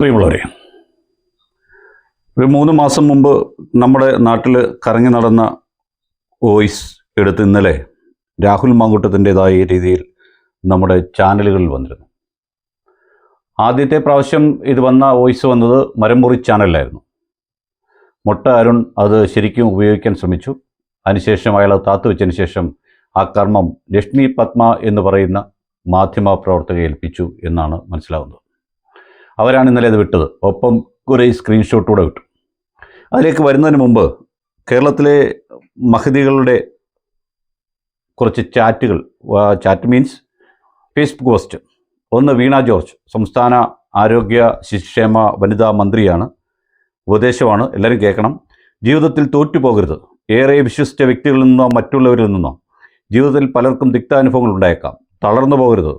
പ്രിയമുള്ളവരെ ഒരു മൂന്ന് മാസം മുമ്പ് നമ്മുടെ നാട്ടിൽ കറങ്ങി നടന്ന വോയിസ് എടുത്ത് ഇന്നലെ രാഹുൽ മാങ്കൂട്ടത്തിന്റെതായ രീതിയിൽ നമ്മുടെ ചാനലുകളിൽ വന്നിരുന്നു. ആദ്യത്തെ പ്രാവശ്യം ഇത് വന്ന വോയിസ് വന്നത് മരമുറി ചാനലിലായിരുന്നു. മൊട്ട അരുൺ അത് ശരിക്കും ഉപയോഗിക്കാൻ ശ്രമിച്ചു. അതിനുശേഷം അയാൾ താത്തു വെച്ചതിന് ശേഷം ആ കർമ്മം ലക്ഷ്മി പത്മ എന്ന് പറയുന്ന മാധ്യമ പ്രവർത്തകയെ ഏൽപ്പിച്ചു എന്നാണ് മനസ്സിലാകുന്നത് അവരാണ് ഇന്നലെ അത് വിട്ടത്. ഒപ്പം ഒരു സ്ക്രീൻഷോട്ട് കൂടെ വിട്ടു. അതിലേക്ക് വരുന്നതിന് മുമ്പ് കേരളത്തിലെ മഹതികളുടെ കുറച്ച് ചാറ്റുകൾ ചാറ്റ് മീൻസ് ഫേസ്ബുക്ക് പോസ്റ്റ്. ഒന്ന് വീണ ജോർജ് സംസ്ഥാന ആരോഗ്യ ശിശുക്ഷേമ വനിതാ മന്ത്രിയാണ്. ഉപദേശമാണ് എല്ലാവരും കേൾക്കണം. ജീവിതത്തിൽ തോറ്റുപോകരുത്. ഏറെ വിശ്വസിച്ച വ്യക്തികളിൽ നിന്നോ മറ്റുള്ളവരിൽ നിന്നോ ജീവിതത്തിൽ പലർക്കും തിക്താനുഭവങ്ങൾ ഉണ്ടായേക്കാം. തളർന്നു പോകരുത്.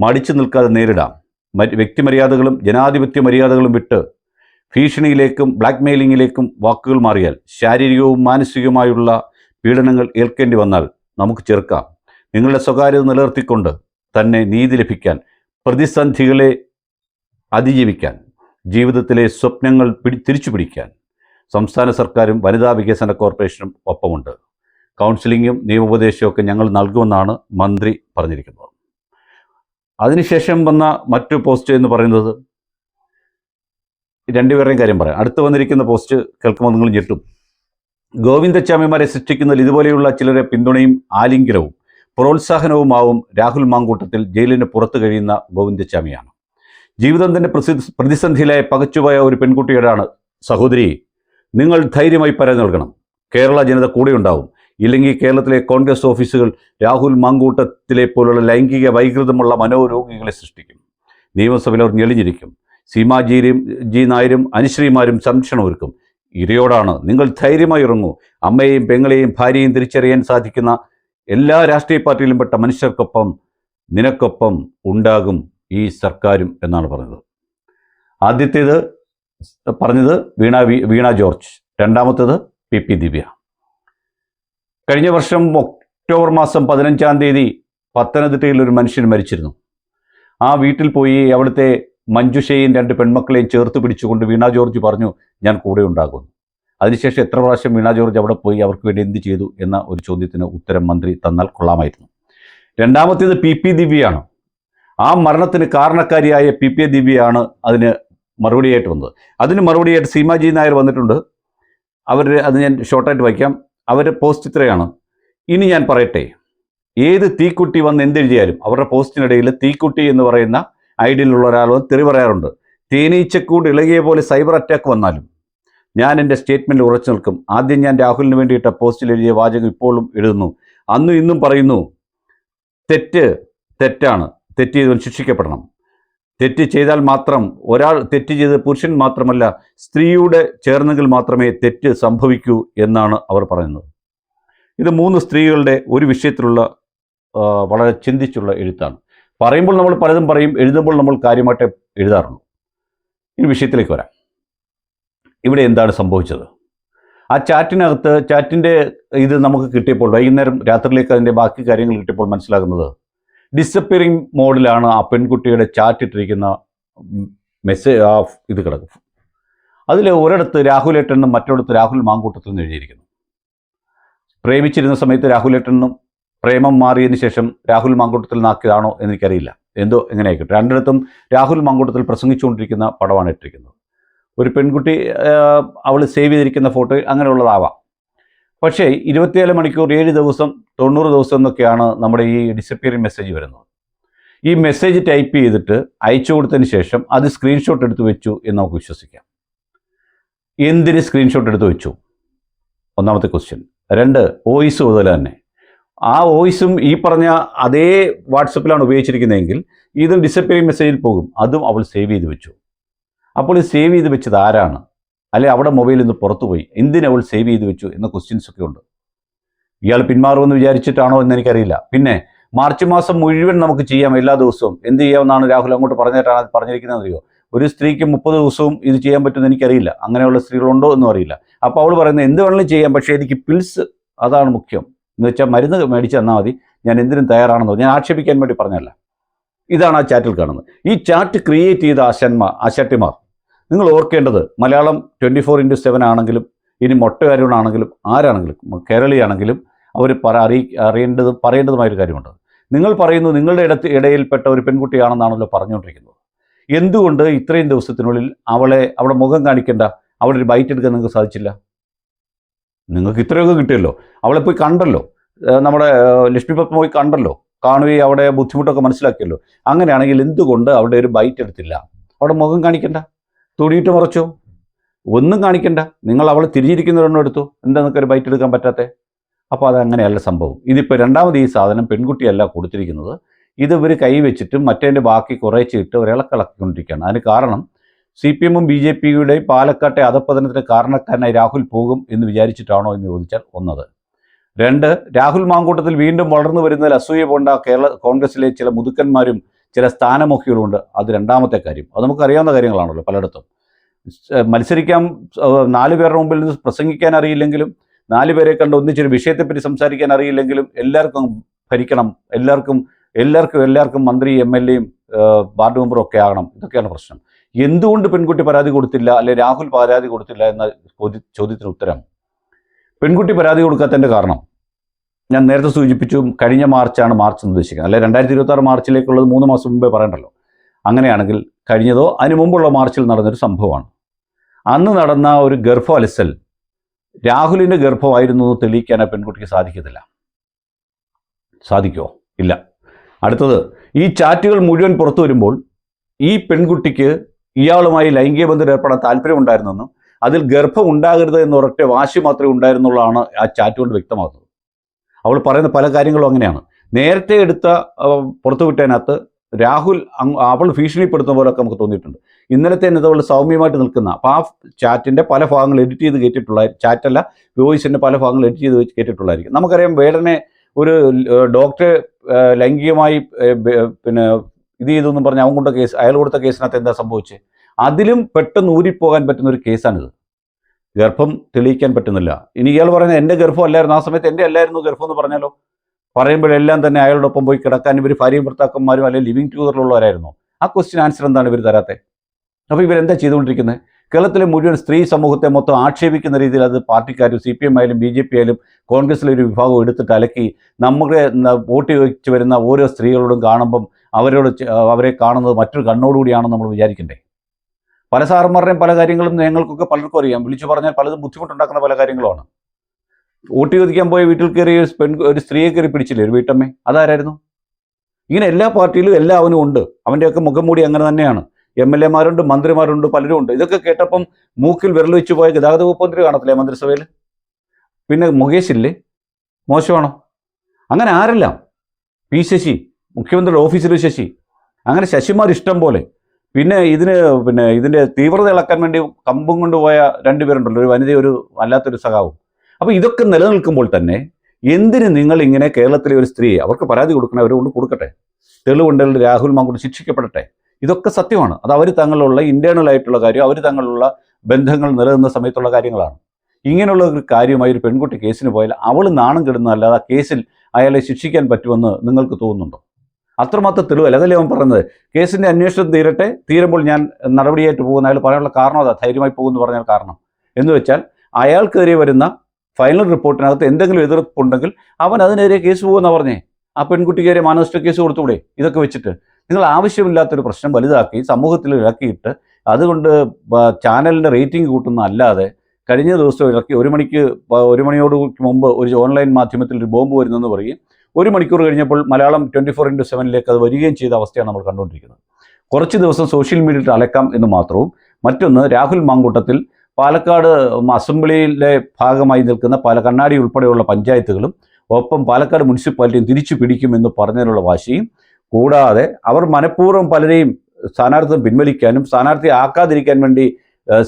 മടിച്ചു നിൽക്കാതെ നേരിടാം. വ്യക്തിമര്യാദകളും ജനാധിപത്യ മര്യാദകളും വിട്ട് ഭീഷണിയിലേക്കും ബ്ലാക്ക് മെയിലിങ്ങിലേക്കും വാക്കുകൾ മാറിയാൽ ശാരീരികവും മാനസികവുമായുള്ള പീഡനങ്ങൾ ഏൽക്കേണ്ടി വന്നാൽ നമുക്ക് ചെറുക്കാം. നിങ്ങളുടെ സ്വകാര്യത നിലനിർത്തിക്കൊണ്ട് തന്നെ നീതി ലഭിക്കാൻ പ്രതിസന്ധികളെ അതിജീവിക്കാൻ ജീവിതത്തിലെ സ്വപ്നങ്ങൾ പിടി തിരിച്ചു പിടിക്കാൻ സംസ്ഥാന സർക്കാരും വനിതാ വികസന കോർപ്പറേഷനും ഒപ്പമുണ്ട്. കൗൺസിലിങ്ങും നിയമോപദേശവും ഒക്കെ ഞങ്ങൾ നൽകുമെന്നാണ് മന്ത്രി പറഞ്ഞിരിക്കുന്നത്. അതിനുശേഷം വന്ന മറ്റു പോസ്റ്റ് എന്ന് പറയുന്നത് രണ്ടുപേരുടെയും കാര്യം പറയാം. അടുത്ത് വന്നിരിക്കുന്ന പോസ്റ്റ് കേൾക്കുമ്പോൾ നിങ്ങൾ ഞെട്ടും. ഗോവിന്ദച്ചാമിമാരെ സൃഷ്ടിക്കുന്നതിൽ ഇതുപോലെയുള്ള ചിലരെ പിന്തുണയും ആലിംഗനവും പ്രോത്സാഹനവുമാവും രാഹുൽ മാങ്കൂട്ടത്തിൽ ജയിലിന് പുറത്തു കഴിയുന്ന ഗോവിന്ദച്ചാമിയാണ്. ജീവിതം തന്നെ പ്രസി- പ്രതിസന്ധിയിലായ പകച്ചുപോയ ഒരു പെൺകുട്ടിയോടാണ് സഹോദരി. നിങ്ങൾ ധൈര്യമായി പരാതി നൽകണം. കേരള ജനത കൂടെയുണ്ടാവും. ഇല്ലെങ്കിൽ കേരളത്തിലെ കോൺഗ്രസ് ഓഫീസുകൾ രാഹുൽ മാങ്കൂട്ടത്തിലെ പോലുള്ള ലൈംഗിക വൈകൃതമുള്ള മനോരോഗികളെ സൃഷ്ടിക്കും. നിയമസഭയിൽ അവർ ഞെളിഞ്ഞിരിക്കും. സീമാജിയും ജി നായരും അനുശ്രീമാരും സംരക്ഷണം ഒരുക്കും. ഇരയോടാണ്. നിങ്ങൾ ധൈര്യമായി ഇറങ്ങൂ. അമ്മയെയും പെങ്ങളെയും ഭാര്യയെയും തിരിച്ചറിയാൻ സാധിക്കുന്ന എല്ലാ രാഷ്ട്രീയ പാർട്ടിയിലും പെട്ട മനുഷ്യർക്കൊപ്പം നിനക്കൊപ്പം ഉണ്ടാകും ഈ സർക്കാരും എന്നാണ് പറഞ്ഞത്. ആദ്യത്തേത് പറഞ്ഞത് വീണ വീണ ജോർജ്. രണ്ടാമത്തേത് പി പി ദിവ്യ. കഴിഞ്ഞ വർഷം ഒക്ടോബർ മാസം പതിനഞ്ചാം തീയതി പത്തനംതിട്ടയിൽ ഒരു മനുഷ്യൻ മരിച്ചിരുന്നു. ആ വീട്ടിൽ പോയി അവിടുത്തെ മഞ്ജുഷയും രണ്ട് പെൺമക്കളെയും ചേർത്ത് പിടിച്ചുകൊണ്ട് വീണ ജോർജ് പറഞ്ഞു ഞാൻ കൂടെ ഉണ്ടാകുന്നു. അതിനുശേഷം എത്ര പ്രാവശ്യം വീണ ജോർജ് അവിടെ പോയി അവർക്ക് വേണ്ടി എന്ത് ചെയ്തു എന്ന ഒരു ചോദ്യത്തിന് ഉത്തരം മന്ത്രി തന്നാൽ കൊള്ളാമായിരുന്നു. രണ്ടാമത്തേത് പി പി ദിവ്യയാണ്. ആ മരണത്തിന് കാരണക്കാരിയായ പി പി ദിവ്യയാണ് അതിന് മറുപടിയായിട്ട് വന്നത്. അതിന് മറുപടിയായിട്ട് സീമാജി നായർ വന്നിട്ടുണ്ട്. അവർ അത് ഞാൻ ഷോർട്ടായിട്ട് വായിക്കാം. അവർ പോസ്റ്റ് ഇത്രയാണ്. ഇനി ഞാൻ പറയട്ടെ. ഏത് തീക്കുട്ടി വന്ന് എന്തെഴുതിയാലും അവരുടെ പോസ്റ്റിനിടയിൽ തീക്കുട്ടി എന്ന് പറയുന്ന ഐഡിയിലുള്ള ഒരാൾ തെറി പറയാറുണ്ട്. തേനീച്ചക്കൂട് ഇളകിയ പോലെ സൈബർ അറ്റാക്ക് വന്നാലും ഞാൻ എന്റെ സ്റ്റേറ്റ്മെന്റിൽ ഉറച്ചു നിൽക്കും. ആദ്യം ഞാൻ രാഹുലിന് വേണ്ടിയിട്ട പോസ്റ്റിൽ എഴുതിയ വാചകം ഇപ്പോഴും എഴുതുന്നു. അന്നും ഇന്നും പറയുന്നു തെറ്റ് തെറ്റാണ്. തെറ്റ് ചെയ്തവൻ ശിക്ഷിക്കപ്പെടണം. തെറ്റ് ചെയ്താൽ മാത്രം ഒരാൾ തെറ്റ് ചെയ്ത് പുരുഷൻ മാത്രമല്ല സ്ത്രീയുടെ ചേർന്നെങ്കിൽ മാത്രമേ തെറ്റ് സംഭവിക്കൂ എന്നാണ് അവർ പറയുന്നത്. ഇത് മൂന്ന് സ്ത്രീകളുടെ ഒരു വിഷയത്തിലുള്ള വളരെ ചിന്തിച്ചുള്ള എഴുത്താണ്. പറയുമ്പോൾ നമ്മൾ പലതും പറയും എഴുതുമ്പോൾ നമ്മൾ കാര്യമായിട്ട് എഴുതാറുള്ളൂ ഈ വിഷയത്തിലേക്ക് വരാം. ഇവിടെ എന്താണ് സംഭവിച്ചത്? ആ ചാറ്റിനകത്ത് ചാറ്റിന്റെ ഇത് നമുക്ക് കിട്ടിയപ്പോൾ വൈകുന്നേരം രാത്രിയിലേക്ക് അതിന്റെ ബാക്കി കാര്യങ്ങൾ കിട്ടിയപ്പോൾ മനസ്സിലാകുന്നത് ഡിസപ്പിയറിംഗ് മോഡിലാണ് ആ പെൺകുട്ടിയുടെ ചാറ്റ് ഇട്ടിരിക്കുന്ന മെസ്സേജ് ആ ഇത് കിടക്കും. അതിൽ ഒരിടത്ത് രാഹുലേട്ടനും മറ്റൊരിടത്ത് രാഹുൽ മാങ്കൂട്ടത്തിൽ നിന്ന് എഴുതിയിരിക്കുന്നു. പ്രേമിച്ചിരുന്ന സമയത്ത് രാഹുലേട്ടനും പ്രേമം മാറിയതിന് ശേഷം രാഹുൽ മാങ്കൂട്ടത്തിൽ നിന്നാക്കിയതാണോ എനിക്കറിയില്ല എന്തോ എങ്ങനെയായിരിക്കും ആയിക്കോട്ടെ രണ്ടിടത്തും രാഹുൽ മാങ്കൂട്ടത്തിൽ പ്രസംഗിച്ചുകൊണ്ടിരിക്കുന്ന പടമാണ് ഇട്ടിരിക്കുന്നത്. ഒരു പെൺകുട്ടി അവൾ സേവ് ചെയ്തിരിക്കുന്ന ഫോട്ടോ അങ്ങനെയുള്ളതാവാം. പക്ഷേ ഇരുപത്തിയേഴ് മണിക്കൂർ ഏഴ് ദിവസം തൊണ്ണൂറ് ദിവസം എന്നൊക്കെയാണ് നമ്മുടെ ഈ ഡിസപ്പിയറിംഗ് മെസ്സേജ് വരുന്നത്. ഈ മെസ്സേജ് ടൈപ്പ് ചെയ്തിട്ട് അയച്ചു കൊടുത്തതിന് ശേഷം അത് സ്ക്രീൻഷോട്ട് എടുത്ത് വെച്ചു എന്ന് നമുക്ക് വിശ്വസിക്കാം. എന്തിന് സ്ക്രീൻഷോട്ട് എടുത്ത് വെച്ചു? ഒന്നാമത്തെ ക്വസ്റ്റ്യൻ രണ്ട് വോയിസ് മുതൽ തന്നെ. ആ വോയിസും ഈ പറഞ്ഞ അതേ വാട്സപ്പിലാണ് ഉപയോഗിച്ചിരിക്കുന്നതെങ്കിൽ ഇതും ഡിസപ്പിയറിംഗ് മെസ്സേജിൽ പോകും. അതും അവൾ സേവ് ചെയ്ത് വെച്ചു. അപ്പോൾ ഇത് സേവ് ചെയ്ത് വെച്ചത് ആരാണ്? അല്ലെ അവിടെ മൊബൈലിൽ നിന്ന് പുറത്തുപോയി എന്തിനെ അവൾ സേവ് ചെയ്ത് വെച്ചു എന്ന ക്വസ്റ്റ്യൻസ് ഒക്കെ ഉണ്ട്. ഇയാൾ പിന്മാറുമെന്ന് വിചാരിച്ചിട്ടാണോ എന്ന് എനിക്കറിയില്ല. പിന്നെ മാർച്ച് മാസം മുഴുവൻ നമുക്ക് ചെയ്യാം എല്ലാ ദിവസവും. എന്ത് ചെയ്യാമെന്നാണ് രാഹുൽ അങ്ങോട്ട് പറഞ്ഞിട്ടാണ് പറഞ്ഞിരിക്കുന്നത് അറിയോ? ഒരു സ്ത്രീക്ക് മുപ്പത് ദിവസവും ഇത് ചെയ്യാൻ പറ്റുമെന്ന് എനിക്കറിയില്ല. അങ്ങനെയുള്ള സ്ത്രീകളുണ്ടോ എന്നും അറിയില്ല. അപ്പോൾ അവൾ പറയുന്നത് എന്ത് വേണമെങ്കിലും ചെയ്യാം പക്ഷേ എനിക്ക് പിൽസ് അതാണ് മുഖ്യം. എന്ന് വെച്ചാൽ മരുന്ന് മേടിച്ച് തന്നാൽ മതി. ഞാൻ എന്തിനും തയ്യാറാണെന്നോ ഞാൻ ആക്ഷേപിക്കാൻ വേണ്ടി പറഞ്ഞല്ല ഇതാണ് ആ ചാറ്റിൽ കാണുന്നത്. ഈ ചാറ്റ് ക്രിയേറ്റ് ചെയ്ത ആശന്മാർ ആശാട്ടിമാർ നിങ്ങൾ ഓർക്കേണ്ടത് Malayalam twenty four into seven ആണെങ്കിലും ഇനി മൊട്ടകാരനാണെങ്കിലും ആരാണെങ്കിലും കേരളീയാണെങ്കിലും അവർ പറ അറിയി അറിയേണ്ടത് പറയേണ്ടതുമായൊരു കാര്യമുണ്ട്. നിങ്ങൾ പറയുന്നു നിങ്ങളുടെ ഇടത്ത് ഇടയിൽപ്പെട്ട ഒരു പെൺകുട്ടിയാണെന്നാണല്ലോ പറഞ്ഞുകൊണ്ടിരിക്കുന്നത്. എന്തുകൊണ്ട് ഇത്രയും ദിവസത്തിനുള്ളിൽ അവളെ അവിടെ മുഖം കാണിക്കേണ്ട അവിടെ ഒരു ബൈറ്റ് എടുക്കാൻ നിങ്ങൾക്ക് സാധിച്ചില്ല? നിങ്ങൾക്ക് ഇത്രയൊക്കെ കിട്ടിയല്ലോ. അവളെ പോയി കണ്ടല്ലോ. നമ്മുടെ ഏഹ് ലക്ഷ്മി പത്മ പോയി കണ്ടല്ലോ. കാണുകയും അവിടെ ബുദ്ധിമുട്ടൊക്കെ മനസ്സിലാക്കിയല്ലോ. അങ്ങനെയാണെങ്കിൽ എന്തുകൊണ്ട് അവിടെ ഒരു ബൈറ്റ് എടുത്തില്ല? അവിടെ മുഖം കാണിക്കണ്ട. തൊടിയിട്ട് മറച്ചോ. ഒന്നും കാണിക്കണ്ട. നിങ്ങൾ അവൾ തിരിഞ്ഞിരിക്കുന്നവരെണ്ണം എടുത്തു. എന്താ നിങ്ങൾക്ക് ഒരു ബൈറ്റ് എടുക്കാൻ പറ്റാത്ത? അപ്പോൾ അത് അങ്ങനെയല്ല സംഭവം. ഇതിപ്പോൾ രണ്ടാമത് ഈ സാധനം പെൺകുട്ടിയല്ല കൊടുത്തിരിക്കുന്നത്. ഇത് ഇവർ കൈവച്ചിട്ടും മറ്റേതിന്റെ ബാക്കി കുറേച്ച് ഇട്ട് ഒരിളക്കിളക്കിക്കൊണ്ടിരിക്കുകയാണ് അതിന് കാരണം സി പി എമ്മും ബി ജെ പിയുടെയും പാലക്കാട്ടെ അധപ്പതനത്തിന് കാരണക്കാരനായി രാഹുൽ പോകും എന്ന് വിചാരിച്ചിട്ടാണോ എന്ന് ചോദിച്ചാൽ ഒന്നത്. രണ്ട് രാഹുൽ മാങ്കൂട്ടത്തിൽ വീണ്ടും വളർന്നു വരുന്നതിൽ അസൂയ പോണ്ട കേരള കോൺഗ്രസിലെ ചില മുതുക്കന്മാരും ചില സ്ഥാനമൊക്കെകളുണ്ട്. അത് രണ്ടാമത്തെ കാര്യം. അത് നമുക്കറിയാവുന്ന കാര്യങ്ങളാണല്ലോ പലയിടത്തും. മത്സരിക്കാൻ നാല് പേരുടെ മുമ്പിൽ നിന്ന് പ്രസംഗിക്കാൻ അറിയില്ലെങ്കിലും നാല് പേരെ കണ്ട് ഒന്നിച്ചൊരു വിഷയത്തെപ്പറ്റി സംസാരിക്കാൻ അറിയില്ലെങ്കിലും എല്ലാവർക്കും ഭരിക്കണം. എല്ലാവർക്കും എല്ലാവർക്കും എല്ലാവർക്കും മന്ത്രി എം എൽ എയും വാർഡ് മെമ്പറും ഒക്കെ ആകണം. ഇതൊക്കെയാണ് പ്രശ്നം. എന്തുകൊണ്ട് പെൺകുട്ടി പരാതി കൊടുത്തില്ല? അല്ലെ രാഹുൽ പരാതി കൊടുത്തില്ല എന്ന ചോദ്യ ചോദ്യത്തിന് ഉത്തരം. പെൺകുട്ടി പരാതി കൊടുക്കാത്തതിന്റെ കാരണം. ഞാൻ നേരത്തെ സൂചിപ്പിച്ചു കഴിഞ്ഞ മാർച്ചാണ് മാർച്ച് എന്ന് ഉദ്ദേശിക്കുന്നത്. അല്ലെ രണ്ടായിരത്തി ഇരുപത്തി മാർച്ചിലേക്കുള്ളത് മൂന്ന് മാസം മുമ്പേ പറയണ്ടല്ലോ. അങ്ങനെയാണെങ്കിൽ കഴിഞ്ഞതോ അതിനു മുമ്പുള്ള മാർച്ചിൽ നടന്നൊരു സംഭവമാണ്. അന്ന് നടന്ന ഒരു ഗർഭ അലസൽ രാഹുലിന്റെ ഗർഭമായിരുന്നു എന്ന് തെളിയിക്കാൻ ആ പെൺകുട്ടിക്ക് സാധിക്കത്തില്ല. സാധിക്കുമോ ഇല്ല. അടുത്തത് ഈ ചാറ്റുകൾ മുഴുവൻ പുറത്തു വരുമ്പോൾ ഈ പെൺകുട്ടിക്ക് ഇയാളുമായി ലൈംഗിക ബന്ധം ഏർപ്പെടാൻ താല്പര്യമുണ്ടായിരുന്നെന്നും അതിൽ ഗർഭം ഉണ്ടാകരുത് എന്ന ഒരൊറ്റ വാശി മാത്രമേ ഉണ്ടായിരുന്നുള്ളതാണ് ആ ചാറ്റ് കൊണ്ട് വ്യക്തമാകുന്നത്. അവൾ പറയുന്ന പല കാര്യങ്ങളും അങ്ങനെയാണ്. നേരത്തെ എടുത്ത പുറത്തുവിട്ടതിനകത്ത് രാഹുൽ അവൾ ഭീഷണിപ്പെടുത്തുന്ന പോലൊക്കെ നമുക്ക് തോന്നിയിട്ടുണ്ട്. ഇന്നലത്തെ തന്നെ അവൾ സൗമ്യമായിട്ട് നിൽക്കുന്ന അപ്പോൾ ആ ചാറ്റിന്റെ പല ഭാഗങ്ങൾ എഡിറ്റ് ചെയ്ത് കേട്ടിട്ടുള്ള ചാറ്റല്ല വോയിസിന്റെ പല ഭാഗങ്ങൾ എഡിറ്റ് ചെയ്ത് വെച്ച് കേട്ടിട്ടുള്ളതായിരിക്കും. നമുക്കറിയാം വേടനെ ഒരു ഡോക്ടറെ ലൈംഗികമായി പിന്നെ ഇത് ചെയ്തെന്നും പറഞ്ഞ് അവൻ കൊണ്ട കേസ് അയാൾ കൊടുത്ത കേസിനകത്ത് എന്താ സംഭവിച്ചത് അതിലും പെട്ടെന്ന് ഊരിപ്പോകാൻ പറ്റുന്ന ഒരു കേസാണിത്. ഗർഭം തെളിയിക്കാൻ പറ്റുന്നില്ല. ഇനി ഇയാൾ പറയുന്നത് എന്റെ ഗർഭം അല്ലായിരുന്നു. ആ സമയത്ത് എന്റെ അല്ലായിരുന്നു ഗർഭം എന്ന് പറഞ്ഞാലോ? പറയുമ്പോഴെല്ലാം തന്നെ അയാളോടൊപ്പം പോയി കിടക്കാൻ ഇവർ ഭാര്യയും ഭർത്താക്കന്മാരും അല്ലെങ്കിൽ ലിവിങ് ടുഗറിലുള്ളവരായിരുന്നു ആ ക്വസ്റ്റ്യൻ ആൻസർ എന്താണ് ഇവർ തരാത്തെ? അപ്പോൾ ഇവരെന്താ ചെയ്തുകൊണ്ടിരിക്കുന്നത്? കേരളത്തിലെ മുഴുവൻ സ്ത്രീ സമൂഹത്തെ മൊത്തം ആക്ഷേപിക്കുന്ന രീതിയിൽ അത് പാർട്ടിക്കാരും സി പി എം ആയാലും ബി ജെ പി ആയാലും കോൺഗ്രസിലെ ഒരു വിഭാഗം എടുത്തിട്ട് അലക്കി നമ്മുടെ വോട്ട് ചോദിച്ചു വരുന്ന ഓരോ സ്ത്രീകളോടും കാണുമ്പം അവരോട് അവരെ കാണുന്നത് മറ്റൊരു കണ്ണോടുകൂടിയാണെന്ന് നമ്മൾ വിചാരിക്കണ്ടേ? പല സാറന്മാരുടെയും പല കാര്യങ്ങളും ഞങ്ങൾക്കൊക്കെ പലർക്കും അറിയാം. വിളിച്ചു പറഞ്ഞാൽ പലതും ബുദ്ധിമുട്ടുണ്ടാക്കുന്ന പല കാര്യങ്ങളുമാണ്. ഊട്ടി ചോദിക്കാൻ പോയ വീട്ടിൽ കയറി ഒരു പെൺ ഒരു സ്ത്രീയെ കയറി പിടിച്ചില്ലേ ഒരു വീട്ടമ്മേ? അതാരായിരുന്നു? ഇങ്ങനെ എല്ലാ പാർട്ടിയിലും എല്ലാവനും ഉണ്ട്. അവന്റെയൊക്കെ മുഖം മൂടി അങ്ങനെ തന്നെയാണ്. എം എൽ എമാരുണ്ട് മന്ത്രിമാരുണ്ട് പലരും ഉണ്ട്. ഇതൊക്കെ കേട്ടപ്പം മൂക്കിൽ വിരൽ വെച്ച് പോയ ഗതാഗത വകുപ്പ് മന്ത്രി കാണത്തില്ലേ മന്ത്രിസഭയിൽ? പിന്നെ മുകേഷ് ഇല്ലേ? മോശമാണോ? അങ്ങനെ ആരെല്ലാം? പി ശശി മുഖ്യമന്ത്രിയുടെ ഓഫീസിലെ ശശി. അങ്ങനെ ശശിമാർ ഇഷ്ടം പോലെ. പിന്നെ ഇതിന് പിന്നെ ഇതിന്റെ തീവ്രത ഇളക്കാൻ വേണ്ടി കമ്പും കൊണ്ടുപോയ രണ്ടുപേരുണ്ടല്ലോ ഒരു വനിത ഒരു അല്ലാത്തൊരു സഖാവും. അപ്പോൾ ഇതൊക്കെ നിലനിൽക്കുമ്പോൾ തന്നെ എന്തിന് നിങ്ങൾ ഇങ്ങനെ കേരളത്തിലെ ഒരു സ്ത്രീയെ അവർക്ക് പരാതി കൊടുക്കണേ കൊണ്ട് കൊടുക്കട്ടെ? തെളിവുണ്ടെങ്കിൽ രാഹുൽ മാങ്കുട്ടി ശിക്ഷിക്കപ്പെടട്ടെ? ഇതൊക്കെ സത്യമാണ്. അത് അവർ തങ്ങളുള്ള ഇന്റേണൽ ആയിട്ടുള്ള കാര്യം അവർ തങ്ങളുള്ള ബന്ധങ്ങൾ നിലനിന്ന സമയത്തുള്ള കാര്യങ്ങളാണ്. ഇങ്ങനെയുള്ള ഒരു കാര്യമായി ഒരു പെൺകുട്ടി കേസിന് പോയാൽ അവൾ നാണം കെടുന്നതല്ലാതെ ആ കേസിൽ അയാളെ ശിക്ഷിക്കാൻ പറ്റുമെന്ന് നിങ്ങൾക്ക് തോന്നുന്നുണ്ടോ? അത്രമാത്രം തെളിവല്ല. അതല്ലേ അവൻ പറയുന്നത് കേസിന്റെ അന്വേഷണം തീരട്ടെ. തീരുമ്പോൾ ഞാൻ നടപടിയായിട്ട് പോകുന്ന അയാൾ പറയാനുള്ള കാരണം അതാ. ധൈര്യമായി പോകുമെന്ന് പറഞ്ഞാൽ കാരണം. എന്ന് വെച്ചാൽ അയാൾക്കെതിരെ വരുന്ന ഫൈനൽ റിപ്പോർട്ടിനകത്ത് എന്തെങ്കിലും എതിർപ്പുണ്ടെങ്കിൽ അവൻ അതിനെതിരെ കേസ് പോകുമെന്നാണ് പറഞ്ഞേ. ആ പെൺകുട്ടിക്കേരെ മാനനഷ്ട കേസ് കൊടുത്തുകൂടെ? ഇതൊക്കെ വെച്ചിട്ട്. നിങ്ങൾ ആവശ്യമില്ലാത്തൊരു പ്രശ്നം വലുതാക്കി സമൂഹത്തിൽ ഇറക്കിയിട്ട് അതുകൊണ്ട് ചാനലിന്റെ റേറ്റിംഗ് കൂട്ടുന്ന അല്ലാതെ കഴിഞ്ഞ ദിവസം ഇറക്കി ഒരു മണിക്ക് ഒരു മണിയോട് മുമ്പ് ഒരു ഓൺലൈൻ മാധ്യമത്തിൽ ഒരു ബോംബ് വരുന്നെന്ന് പറയും. ഒരു മണിക്കൂർ കഴിഞ്ഞപ്പോൾ മലയാളം ട്വന്റി ഫോർ ഇന്റു സെവനിലേക്ക് അത് വരികയും ചെയ്ത അവസ്ഥയാണ് നമ്മൾ കണ്ടുകൊണ്ടിരിക്കുന്നത്. കുറച്ച് ദിവസം സോഷ്യൽ മീഡിയയിൽ അലക്കാം എന്ന് മാത്രവും മറ്റൊന്ന് രാഹുൽ മാങ്കൂട്ടത്തിൽ പാലക്കാട് അസംബ്ലിയിലെ ഭാഗമായി നിൽക്കുന്ന പല കണ്ണാടി ഉൾപ്പെടെയുള്ള പഞ്ചായത്തുകളും ഒപ്പം പാലക്കാട് മുനിസിപ്പാലിറ്റിയും തിരിച്ചു പിടിക്കുമെന്ന് പറഞ്ഞതിനുള്ള വാശിയും കൂടാതെ അവർ മനഃപൂർവം പലരെയും സ്ഥാനാർത്ഥിത്വം പിൻവലിക്കാനും സ്ഥാനാർത്ഥി ആക്കാതിരിക്കാൻ വേണ്ടി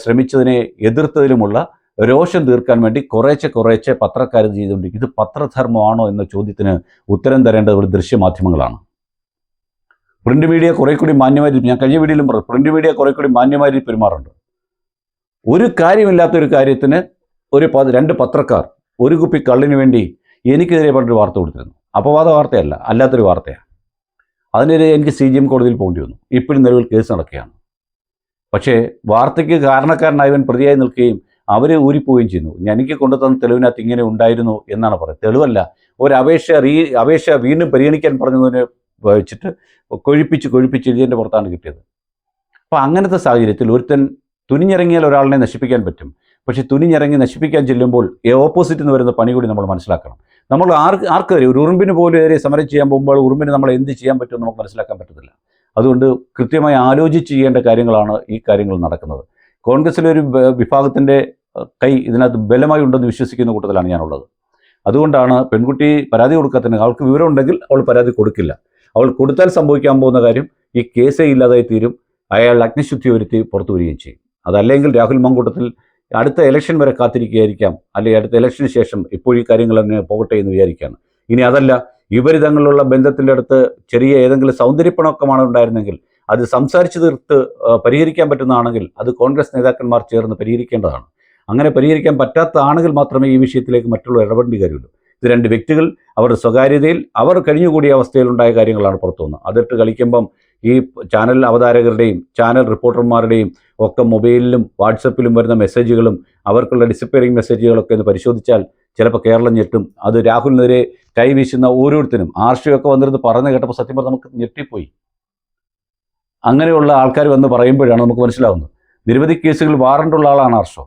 ശ്രമിച്ചതിനെ എതിർത്തതിലുമുള്ള രോഷം തീർക്കാൻ വേണ്ടി കുറേശ്ശെ കുറേശ്ശെ പത്രക്കാർ ചെയ്തുകൊണ്ടിരിക്കും ഇത് പത്രധർമ്മമാണോ എന്ന ചോദ്യത്തിന് ഉത്തരം തരേണ്ടത് ഇവിടെ ദൃശ്യമാധ്യമങ്ങളാണ്. പ്രിന്റ് മീഡിയ കുറെ കൂടി മാന്യമായി ഞാൻ കഴിഞ്ഞ വീഡിയോയിലും പറഞ്ഞു പ്രിന്റ് മീഡിയ കുറെ കൂടി മാന്യമായി പെരുമാറുണ്ട് ഒരു കാര്യമില്ലാത്ത ഒരു കാര്യത്തിന് ഒരു രണ്ട് പത്രക്കാർ ഒരു കുപ്പി കള്ളിന് വേണ്ടി എനിക്കെതിരെ പറഞ്ഞൊരു വാർത്ത കൊടുത്തിരുന്നു. അപവാദ വാർത്തയല്ല അല്ലാത്തൊരു വാർത്തയാണ്. അതിനെതിരെ എനിക്ക് സി ജി എം കോടതിയിൽ പോകേണ്ടി വന്നു. ഇപ്പോഴും നിലവിൽ കേസ് നടക്കുകയാണ്. പക്ഷേ വാർത്തയ്ക്ക് കാരണക്കാരനായവൻ പ്രതിയായി നിൽക്കുകയും അവർ ഊരിപ്പോവുകയും ചെയ്യുന്നു. എനിക്ക് കൊണ്ടുതന്ന തെളിവിനകത്ത് ഇങ്ങനെ ഉണ്ടായിരുന്നു എന്നാണ് പറയുന്നത്. തെളിവല്ല. ഒരു റീ അപേക്ഷ വീണ്ടും പരിഗണിക്കാൻ പറഞ്ഞതിനെ വെച്ചിട്ട് കൊഴിപ്പിച്ച് കൊഴിപ്പിച്ച് എഴുതിയതിന്റെ പുറത്താണ് കിട്ടിയത്. അപ്പോൾ അങ്ങനത്തെ സാഹചര്യത്തിൽ ഒരുത്തൻ തുനിഞ്ഞിറങ്ങിയാൽ ഒരാളിനെ നശിപ്പിക്കാൻ പറ്റും. പക്ഷേ തുനിഞ്ഞിറങ്ങി നശിപ്പിക്കാൻ ചെല്ലുമ്പോൾ ഓപ്പോസിറ്റ് എന്ന് വരുന്ന പണി കൂടി നമ്മൾ മനസ്സിലാക്കണം. നമ്മൾ ആർക്ക് ആർക്ക് വരെ ഒരു ഉറുമ്പിന് പോലും എതിരെ സമരം ചെയ്യാൻ പോകുമ്പോൾ ഉറുമ്പിന് നമ്മൾ എന്ത് ചെയ്യാൻ പറ്റുമെന്ന് നമുക്ക് മനസ്സിലാക്കാൻ പറ്റത്തില്ല. അതുകൊണ്ട് കൃത്യമായി ആലോചിച്ച് ചെയ്യേണ്ട കാര്യങ്ങളാണ് ഈ കാര്യങ്ങൾ നടക്കുന്നത്. കോൺഗ്രസിലെ ഒരു വിഭാഗത്തിന്റെ കൈ ഇതിനകത്ത് ബലമായി ഉണ്ടെന്ന് വിശ്വസിക്കുന്ന കൂട്ടത്തിലാണ് ഞാനുള്ളത്. അതുകൊണ്ടാണ് പെൺകുട്ടി പരാതി കൊടുക്കാത്തതിന് അവൾക്ക് വിവരമുണ്ടെങ്കിൽ അവൾ പരാതി കൊടുക്കില്ല. അവൾ കൊടുത്താൽ സംഭവിക്കാൻ പോകുന്ന കാര്യം ഈ കേസേ ഇല്ലാതായി തീരും. അയാൾ അഗ്നിശുദ്ധി വരുത്തി പുറത്തു വരികയും ചെയ്യും. അതല്ലെങ്കിൽ രാഹുൽ മങ്കൂട്ടത്തിൽ അടുത്ത ഇലക്ഷൻ വരെ കാത്തിരിക്കുകയായിരിക്കാം. അല്ലെങ്കിൽ അടുത്ത ഇലക്ഷന് ശേഷം ഇപ്പോൾ ഈ കാര്യങ്ങൾ തന്നെ പോകട്ടെ എന്ന് വിചാരിക്കുകയാണ്. ഇനി അതല്ല ഇവർ തമ്മിലുള്ള ബന്ധത്തിന്റെ അടുത്ത് ചെറിയ ഏതെങ്കിലും സൗന്ദര്യപ്പണക്കമാണ് ഉണ്ടായിരുന്നെങ്കിൽ അത് സംസാരിച്ചു തീർത്ത് പരിഹരിക്കാൻ പറ്റുന്നതാണെങ്കിൽ അത് കോൺഗ്രസ് നേതാക്കന്മാർ ചേർന്ന് പരിഹരിക്കേണ്ടതാണ്. അങ്ങനെ പരിഹരിക്കാൻ പറ്റാത്ത ആണെങ്കിൽ മാത്രമേ ഈ വിഷയത്തിലേക്ക് മറ്റുള്ളവർ ഇടപെടേണ്ടി കാര്യമുള്ളൂ ഇത് രണ്ട് വ്യക്തികൾ അവരുടെ സ്വകാര്യതയിൽ അവർ കഴിഞ്ഞുകൂടിയ അവസ്ഥയിലുണ്ടായ കാര്യങ്ങളാണ് പുറത്തു വന്നത്. അതിട്ട് കളിക്കുമ്പം ഈ ചാനൽ അവതാരകരുടെയും ചാനൽ റിപ്പോർട്ടർമാരുടെയും ഒക്കെ മൊബൈലിലും വാട്സപ്പിലും വരുന്ന മെസ്സേജുകളും അവർക്കുള്ള ഡിസപ്പിയറിംഗ് മെസ്സേജുകളൊക്കെ ഒന്ന് പരിശോധിച്ചാൽ ചിലപ്പോൾ കേരളം ഞെട്ടും. അത് രാഹുലിനെതിരെ കൈവീശുന്ന ഓരോരുത്തരും. ആർഷിയൊക്കെ വന്നിരുന്ന് പറഞ്ഞു കേട്ടപ്പോൾ സത്യം പറഞ്ഞാൽ നമുക്ക് ഞെട്ടിപ്പോയി. അങ്ങനെയുള്ള ആൾക്കാർ വന്ന് പറയുമ്പോഴാണ് നമുക്ക് മനസ്സിലാവുന്നത്. നിരവധി കേസുകൾ വാറണ്ടുള്ള ആളാണ് ആർഷോ.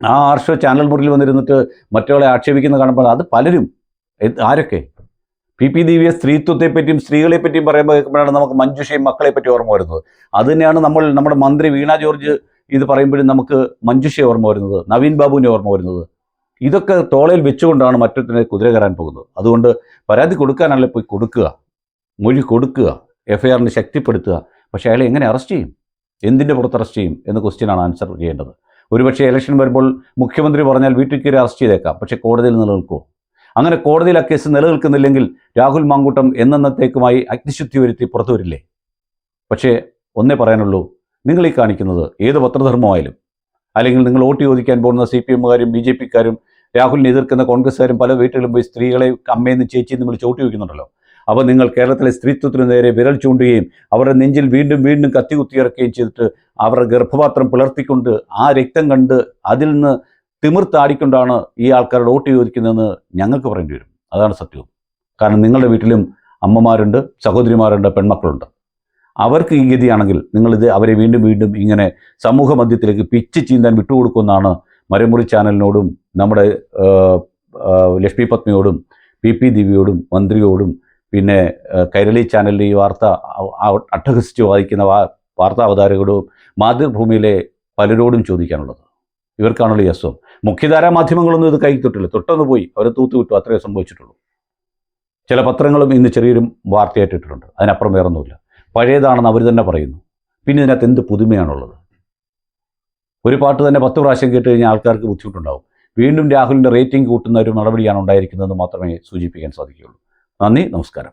ആ ആർഷോ ചാനൽ മുറിയിൽ വന്നിരുന്നിട്ട് മറ്റൊരാളെ ആക്ഷേപിക്കുന്ന കാണുമ്പോൾ അത് പലരും ആരൊക്കെ? പി പി ദേവിയെ സ്ത്രീത്വത്തെ പറ്റിയും സ്ത്രീകളെ പറ്റിയും പറയുമ്പോൾ കേൾക്കുമ്പോഴാണ് നമുക്ക് മഞ്ജുഷയും മക്കളെ പറ്റി ഓർമ്മ വരുന്നത്. അത് തന്നെയാണ് നമ്മൾ നമ്മുടെ മന്ത്രി വീണ ജോർജ് ഇത് പറയുമ്പോഴും നമുക്ക് മഞ്ജുഷയെ ഓർമ്മ വരുന്നത് നവീൻ ബാബുവിനെ ഓർമ്മ വരുന്നത്. ഇതൊക്കെ തോളയിൽ വെച്ചുകൊണ്ടാണ് മറ്റൊരുത്തിനെ കുതിര കയറാൻ പോകുന്നത്. അതുകൊണ്ട് പരാതി കൊടുക്കാനല്ല പോയി കൊടുക്കുക. മൊഴി കൊടുക്കുക. എഫ് ഐ ആറിന് ശക്തിപ്പെടുത്തുക. പക്ഷേ അയാളെ എങ്ങനെ അറസ്റ്റ് ചെയ്യും? എന്തിന്റെ പുറത്ത് അറസ്റ്റ് ചെയ്യും? എന്ന ക്വസ്റ്റ്യനാണ് ആൻസർ ചെയ്യേണ്ടത്. ഒരുപക്ഷെ ഇലക്ഷൻ വരുമ്പോൾ മുഖ്യമന്ത്രി പറഞ്ഞാൽ വീട്ടിൽ കയറി അറസ്റ്റ് ചെയ്തേക്കാം. പക്ഷേ കോടതിയിൽ നിലനിൽക്കുമോ അങ്ങനെ കോടതിയിൽ ആ കേസ് നിലനിൽക്കുന്നില്ലെങ്കിൽ രാഹുൽ മാങ്കൂട്ടം എന്നന്നത്തേക്കുമായി അഗ്നിശുദ്ധി വരുത്തി പുറത്തു വരില്ലേ? പക്ഷേ ഒന്നേ പറയാനുള്ളൂ നിങ്ങൾ ഈ കാണിക്കുന്നത് ഏത് പത്രധർമ്മമായാലും. അല്ലെങ്കിൽ നിങ്ങൾ വോട്ട് ചോദിക്കാൻ പോകുന്ന സി പി എമ്മുകാരും ബി ജെ പിക്കാരും രാഹുലിനെ എതിർക്കുന്ന കോൺഗ്രസ്സുകാരും പല വീട്ടിലും പോയി സ്ത്രീകളെ അമ്മയെന്ന് ചേച്ചിയെന്ന് വിളിച്ച് വോട്ട് ചോദിക്കുന്നുണ്ടല്ലോ അപ്പോൾ നിങ്ങൾ കേരളത്തിലെ സ്ത്രീത്വത്തിന് നേരെ വിരൽ ചൂണ്ടുകയും അവരുടെ നെഞ്ചിൽ വീണ്ടും വീണ്ടും കത്തി കുത്തിയിറക്കുകയും ചെയ്തിട്ട് അവരുടെ ഗർഭപാത്രം പിളർത്തിക്കൊണ്ട് ആ രക്തം കണ്ട് അതിൽ നിന്ന് തിമിർത്താടിക്കൊണ്ടാണ് ഈ ആൾക്കാരെ വോട്ട് ചോദിക്കുന്നതെന്ന് ഞങ്ങൾക്ക് പറയേണ്ടി വരും. അതാണ് സത്യവും കാരണം നിങ്ങളുടെ വീട്ടിലും അമ്മമാരുണ്ട് സഹോദരിമാരുണ്ട് പെൺമക്കളുണ്ട്. അവർക്ക് ഈ ഗതിയാണെങ്കിൽ നിങ്ങളിത് അവരെ വീണ്ടും വീണ്ടും ഇങ്ങനെ സമൂഹ മധ്യത്തിലേക്ക് പിച്ച് ചീന്താൻ വിട്ടുകൊടുക്കുമെന്നാണ് മരമുറി ചാനലിനോടും നമ്മുടെ ലക്ഷ്മി പത്മിയോടും പി പി ദിവ്യയോടും മന്ത്രിയോടും പിന്നെ കൈരളി ചാനലിൽ ഈ വാർത്ത അട്ടഹസിച്ച് വായിക്കുന്ന വാർത്താ അവതാരകരോടും മാതൃഭൂമിയിലെ പലരോടും ചോദിക്കാനുള്ളത്. ഇവർക്കാണല്ലോ ഈ അസുഖം. മുഖ്യധാരാ മാധ്യമങ്ങളൊന്നും ഇത് കൈ തൊട്ടില്ല. തൊട്ടൊന്ന് പോയി. അവരെ തൂത്ത് വിട്ടു. അത്രയേ സംഭവിച്ചിട്ടുള്ളൂ. ചില പത്രങ്ങളും ഇന്ന് ചെറിയൊരു വാർത്തയായിട്ടിട്ടുണ്ട്. അതിനപ്പുറം വേറൊന്നുമില്ല. പഴയതാണെന്ന് അവർ തന്നെ പറയുന്നു. പിന്നെ ഇതിനകത്ത് എന്ത് പുതുമയാണുള്ളത്? ഒരു പാട്ട് തന്നെ പത്ത് പ്രാവശ്യം കേട്ട് കഴിഞ്ഞാൽ ആൾക്കാർക്ക് ബുദ്ധിമുട്ടുണ്ടാവും. വീണ്ടും രാഹുലിന്റെ റേറ്റിംഗ് കൂട്ടുന്ന ഒരു നടപടിയാണ് ഉണ്ടായിരിക്കുന്നതെന്ന് മാത്രമേ സൂചിപ്പിക്കാൻ സാധിക്കുകയുള്ളൂ. നന്ദി നമസ്കാരം.